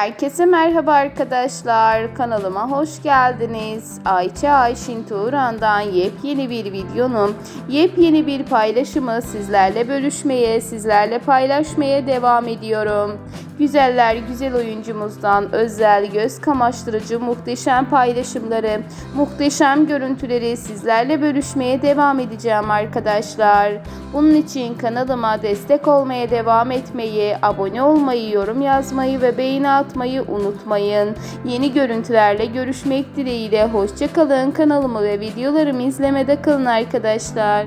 Herkese merhaba arkadaşlar. Kanalıma hoş geldiniz. Ayça Ayşin Turan'dan yepyeni bir videonun yepyeni bir paylaşımı sizlerle bölüşmeye, sizlerle paylaşmaya devam ediyorum. Güzeller güzel oyuncumuzdan özel göz kamaştırıcı muhteşem paylaşımları, muhteşem görüntüleri sizlerle bölüşmeye devam edeceğim arkadaşlar. Bunun için kanalıma destek olmaya devam etmeyi, abone olmayı, yorum yazmayı ve beğeni atmayı unutmayın. Yeni görüntülerle görüşmek dileğiyle hoşçakalın. Kanalımı ve videolarımı izlemede kalın arkadaşlar.